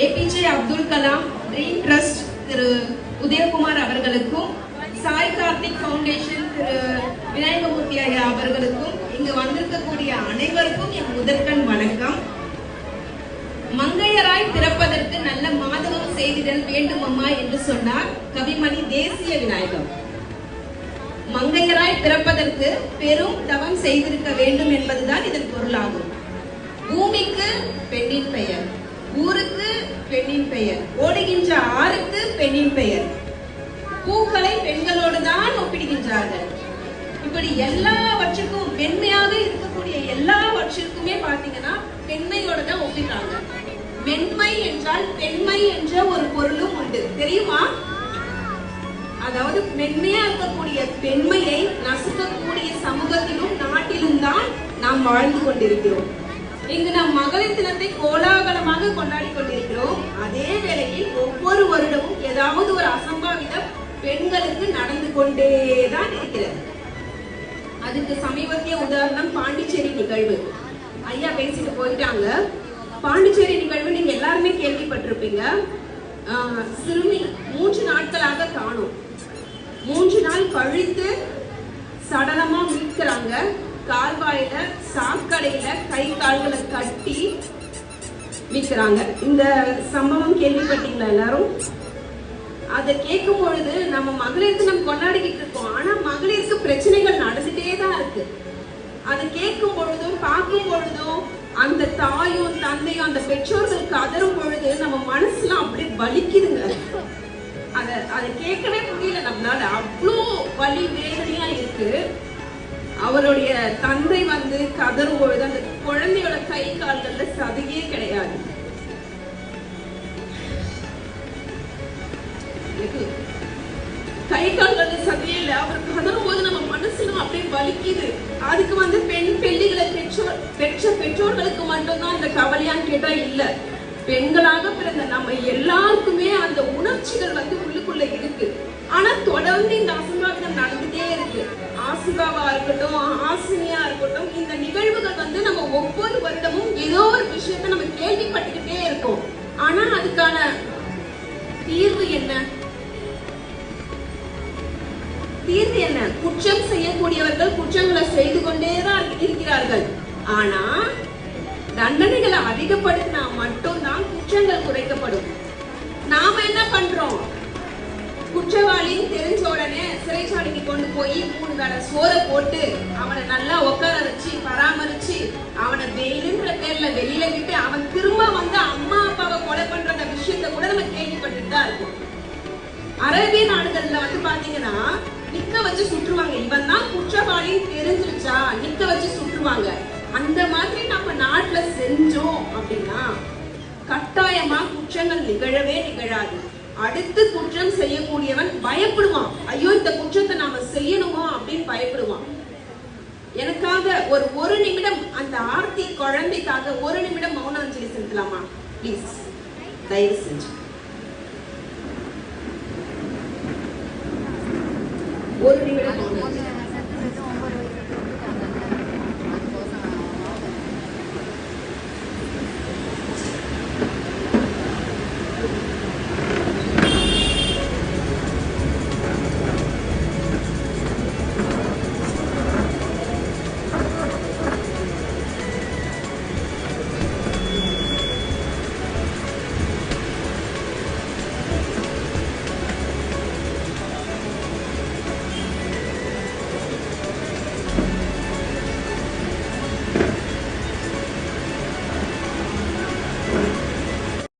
APJ Abdul Kalam dream trust திரு உதயகுமார் அவர்களுக்கும் Sai Karthik foundation திரு விநாயகமூர்த்தி ஐயா அவர்களுக்கும் இங்கு வந்திருக்கக்கூடிய அனைவருக்கும் என் முதற்கண் வணக்கம். மங்கையராய் பிறப்பதற்கு நல்ல மாதவம் செய்திடல் வேண்டுமம்மா என்று சொன்னார் கவிமணி தேசிய விநாயகம். மங்கையராய் பிறப்பதற்கு பெரும் தவம் செய்திருக்க வேண்டும் என்பதுதான் இதன் பொருளாகும். பூமிக்கு பெண்ணின் பெயர். ஊருக்கு பெண்ணின் பெயர். ஓடுகின்ற ஆறுக்கு பெண்ணின் பெயர். பூக்களை பெண்களோடு தான் ஒப்பிடுகின்றார்கள். இப்படி எல்லாவற்றுக்கும் மென்மையாக இருக்கக்கூடிய எல்லாவற்றிற்குமே பாத்தீங்கன்னா பெண்மையோட தான் ஒப்பிடுறாங்க. மென்மை என்றால் பெண்மை என்ற ஒரு பொருளும் உண்டு. தெரியுமா? அதாவது மென்மையா இருக்கக்கூடிய பெண்மையை நசுக்கக்கூடிய சமூகத்திலும் நாட்டிலும் தான் நாம் வாழ்ந்து கொண்டிருக்கிறோம். இங்கு நாம் மகளிர் தினத்தை கோலாகலமாக கொண்டாடி கொண்டிருக்கிறோம். அதே வேளையில் ஒவ்வொரு வருடமும் ஏதாவது ஒரு அசம்பாவிதம் பெண்களுக்கு நடந்து கொண்டேதான் இருக்கிறது. அதுக்கு சமீபத்திய உதாரணம் பாண்டிச்சேரி நிகழ்வு. ஐயா பேசிட்டு போயிட்டாங்க. பாண்டிச்சேரி நிகழ்வு நீங்க எல்லாருமே கேள்விப்பட்டிருப்பீங்க. சிறுமி மூன்று நாட்களாக காணும். மூன்று நாள் கழித்து சடலமா மீட்கிறாங்க. கால்வாயில சாக்கடையில கை கால்களை கட்டி விற்கிறாங்க இந்த சம்பவம் கேள்விப்பட்டீங்களா எல்லாரும்? அதை கேட்கும் பொழுது நம்ம மகளிர் தினம் கொண்டாடிக்கிட்டு இருக்கோம். ஆனா மகளிருக்கு பிரச்சனைகள் நடந்துட்டே தான் இருக்கு. அதை கேட்கும் பொழுதும் பார்க்கும் பொழுதும் அந்த தாயும் தந்தையும் அந்த பெற்றோர்களுக்கு அதரும் பொழுது நம்ம மனசுலாம் அப்படியே வலிக்குதுங்க. அத அதை கேட்கவே முடியல. நம்மளால அவ்வளோ வலி வேதனையா இருக்கு. அவருடைய தந்தை வந்து கதறும் பொழுது அந்த குழந்தையோட கை கால்கள்ல சதையே கிடையாது. கை கால்கள்ல சதையே இல்ல. அவர் கதறும் போது நம்ம மனசிலும் அப்படியே வலிக்குது. அதுக்கு வந்து பெண் பெண்ணிகளை பெற்றோர் பெற்ற பெற்றோர்களுக்கு மட்டும்தான் இந்த கவலையான்னு கேட்டா இல்ல. பெண்களாக பிறந்த நம்ம எல்லாருக்குமே அந்த உணர்ச்சிகள் வந்து உள்ளுக்குள்ள இருக்கு. ஆனா தொடர்ந்து இந்த ஆசிகாவா இருக்கட்டும் ஆசினியா இருக்கட்டும் இந்த நிகழ்வுகள் வந்து நம்ம ஒவ்வொரு வருடமும் ஏதோ ஒரு விஷயத்த நம்ம கேள்விப்பட்டுக்கிட்டே இருக்கோம். ஆனா அதுக்கான தீர்வு என்ன? தீர்வு என்ன? குற்றம் செய்யக்கூடியவர்கள் குற்றங்களை செய்து கொண்டேதான் இருக்கிறார்கள். ஆனா தண்டனைகளை அதிகப்படுத்தினா மட்டும்தான் குற்றங்கள் குறைக்கப்படும். நாம என்ன பண்றோம்? சிறைச்சாலைக்கு கொண்டு போய் மூணு வேளை சோறை போட்டு அவனை நல்லா உட்கார வச்சு பராமரிச்சு அவனை வெயிலுங்கிற பேர்ல வெளியில விட்டு அவன் திரும்ப வந்து அம்மா அப்பாவை கொலை பண்ற அந்த விஷயத்த கூட நம்ம கேள்விப்பட்டுட்டு தான் இருக்கோம். அரேபிய நாடுகள்ல வந்து பாத்தீங்கன்னா நிக்க வச்சு சுற்றுவாங்க. இவன் தான் குற்றவாளின்னு தெரிஞ்சிருச்சா? நிக்க வச்சு சுற்றுவாங்க. அந்த மாதிரி நம்ம நாட்டுல செஞ்சோம் அப்படின்னா கட்டாயமா குற்றங்கள் நிகழவே நிகழாது. அடுத்து குற்றம் செய்யக்கூடியவன் பயப்படுவான். ஐயோ இந்த குற்றத்தை நாம செய்யணுமா அப்படின்னு பயப்படுவான். எனக்காக ஒரு ஒரு நிமிடம் அந்த ஆர்த்தி குழந்தைக்காக ஒரு நிமிடம் மௌன அஞ்சலி செலுத்தலாமா? ப்ளீஸ் தயவு செஞ்சு. ஒரு நிமிடம் மௌன